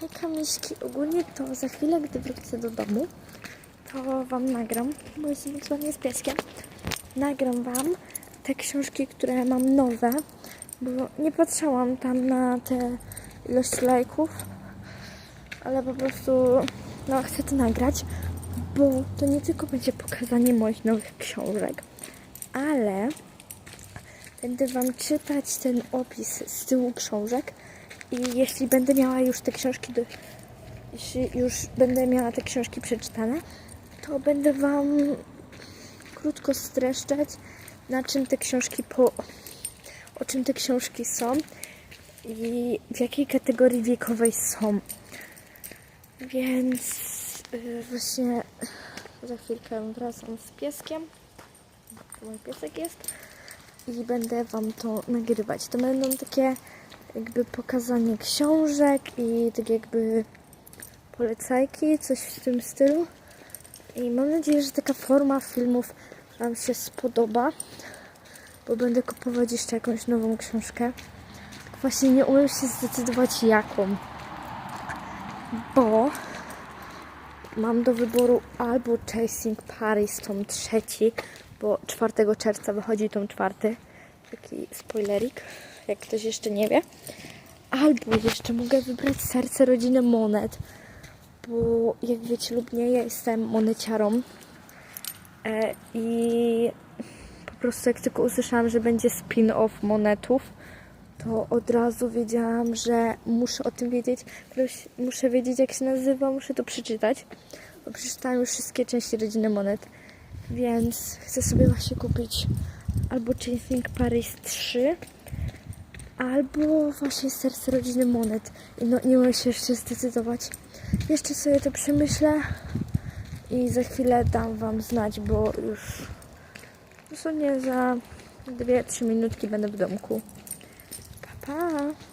Hejka miśki, ogólnie to za chwilę, gdy wrócę do domu, to Wam nagram, bo jestem aktualnie z pieskiem, nagram Wam te książki, które mam nowe, bo nie patrzałam tam na te ilość lajków, ale po prostu no, chcę to nagrać, bo to nie tylko będzie pokazanie moich nowych książek, ale będę Wam czytać ten opis z tyłu książek i jeśli będę miała już te książki do, jeśli już będę miała te książki przeczytane, to będę Wam krótko streszczać, na czym te książki po, o czym te książki są i w jakiej kategorii wiekowej są. Więc yy, właśnie za chwilkę wracam z pieskiem. Mój piesek jest. I będę Wam to nagrywać. To będą takie jakby pokazanie książek i tak jakby polecajki, coś w tym stylu. I mam nadzieję, że taka forma filmów Wam się spodoba, bo będę kupować jeszcze jakąś nową książkę. Tylko Właśnie nie umiem się zdecydować jaką, bo mam do wyboru albo Chasing Paris, tom trzeci, bo 4 czerwca wychodzi tom czwarty. Taki spoilerik, jak ktoś jeszcze nie wie. Albo jeszcze mogę wybrać Serce Rodziny Monet, bo jak wiecie lub nie, ja jestem moneciarą. E, I po prostu jak tylko usłyszałam, że będzie spin-off monetów, to od razu wiedziałam, że muszę o tym wiedzieć. Muszę wiedzieć, jak się nazywa, muszę to przeczytać. Bo przeczytałam już wszystkie części Rodziny Monet. Więc chcę sobie właśnie kupić albo Chasing Paris 3, albo właśnie Serce Rodziny Monet. I no nie mogę się jeszcze zdecydować. Jeszcze sobie to przemyślę i za chwilę dam Wam znać, bo już dosłownie za 2-3 minutki będę w domku. Pa, pa!